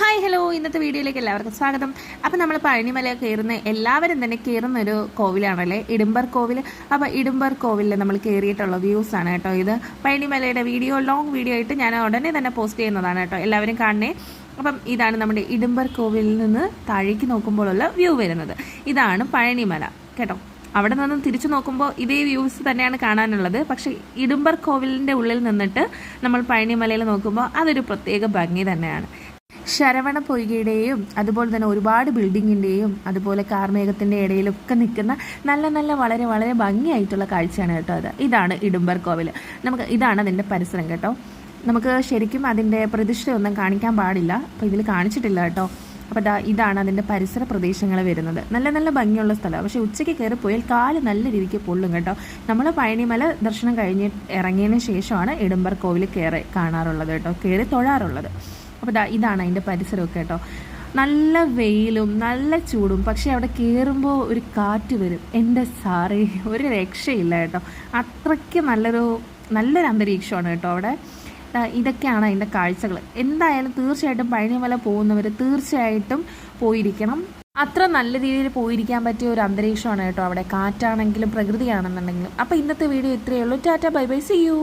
Hi hello ഇന്നത്തെ വീഡിയോയിലേക്ക് എല്ലാവർക്കും സ്വാഗതം. അപ്പം നമ്മൾ പഴനിമല കയറുന്ന എല്ലാവരും തന്നെ കയറുന്ന ഒരു കോവിലാണല്ലേ? ഇടുമ്പർ കോവിൽ അപ്പോൾ ഇടുമ്പർ കോവിലിൽ നമ്മൾ കയറിയിട്ടുള്ള വ്യൂസ് ആണ് കേട്ടോ ഇത്. പഴനിമലയുടെ വീഡിയോ ലോങ് വീഡിയോ ആയിട്ട് ഞാൻ ഉടനെ തന്നെ പോസ്റ്റ് ചെയ്യുന്നതാണ് കേട്ടോ. എല്ലാവരും കാണണേ. അപ്പം ഇതാണ് നമ്മുടെ ഇടുമ്പർ കോവിലിൽ നിന്ന് താഴേക്ക് നോക്കുമ്പോഴുള്ള വ്യൂ വരുന്നത്. ഇതാണ് പഴനിമല. കേട്ടോ? അവിടെ നിന്ന് തിരിച്ചു നോക്കുമ്പോൾ ഇതേ വ്യൂസ് തന്നെയാണ് കാണാനുള്ളത്. പക്ഷേ ഇടുമ്പർ കോവിലിന്റെ ഉള്ളിൽ നിന്നിട്ട് നമ്മൾ പഴനിമലയിൽ നോക്കുമ്പോൾ അതൊരു പ്രത്യേക ഭംഗി തന്നെയാണ്. ശരവണ പൊയ്കയുടെയും അതുപോലെ തന്നെ ഒരുപാട് ബിൽഡിങ്ങിന്റെയും അതുപോലെ കാർമേഘത്തിന്റെ ഇടയിലൊക്കെ നിൽക്കുന്ന നല്ല നല്ല വളരെ വളരെ ഭംഗിയായിട്ടുള്ള കാഴ്ചയാണ് കേട്ടോ അത്. ഇതാണ് ഇടുമ്പർ കോവിൽ നമുക്ക് ഇതാണ് അതിന്റെ പരിസരം കേട്ടോ. നമുക്ക് ശരിക്കും അതിന്റെ പ്രതിഷ്ഠയൊന്നും കാണിക്കാൻ പാടില്ല. അപ്പോൾ ഇതിൽ കാണിച്ചിട്ടില്ല കേട്ടോ. അപ്പോൾ ദാ ഇതാണ് അതിന്റെ പരിസര പ്രദേശങ്ങൾ വരുന്നത്. നല്ല നല്ല ഭംഗിയുള്ള സ്ഥലമാണ് പക്ഷേ ഉച്ചയ്ക്ക് കയറി പോയാൽ കാൽ നല്ല രീതിക്ക് പൊള്ളും കേട്ടോ. നമ്മൾ പഴനിമല ദർശനം കഴിഞ്ഞ് ഇറങ്ങിയതിന് ശേഷമാണ് ഇടുമ്പർ കോവിൽ കയറി കാണാറുള്ളത് കേട്ടോ. കയറി തൊഴാറുള്ളത്. അപ്പോൾ ഇതാണ് അതിന്റെ പരിസരമൊക്കെ കേട്ടോ. നല്ല വെയിലും നല്ല ചൂടും. പക്ഷേ അവിടെ കയറുമ്പോൾ ഒരു കാറ്റ് വരും. എന്റെ സാറേ ഒരു രക്ഷയില്ല കേട്ടോ. അത്രയ്ക്ക് നല്ലൊരു നല്ലൊരു അന്തരീക്ഷമാണ് കേട്ടോ അവിടെ. ഇതൊക്കെയാണ് അതിന്റെ കാഴ്ചകൾ. എന്തായാലും തീർച്ചയായിട്ടും പഴനിമല പോകുന്നവർ തീർച്ചയായിട്ടും പോയിരിക്കണം. അത്ര നല്ല രീതിയിൽ പോയിരിക്കാൻ പറ്റിയ ഒരു അന്തരീക്ഷമാണ് കേട്ടോ അവിടെ. കാറ്റാണെങ്കിലും പ്രകൃതിയാണെന്നുണ്ടെങ്കിലും. അപ്പോൾ ഇന്നത്തെ വീഡിയോ ഇത്രയേ ഉള്ളൂ. Tata bye bye. See you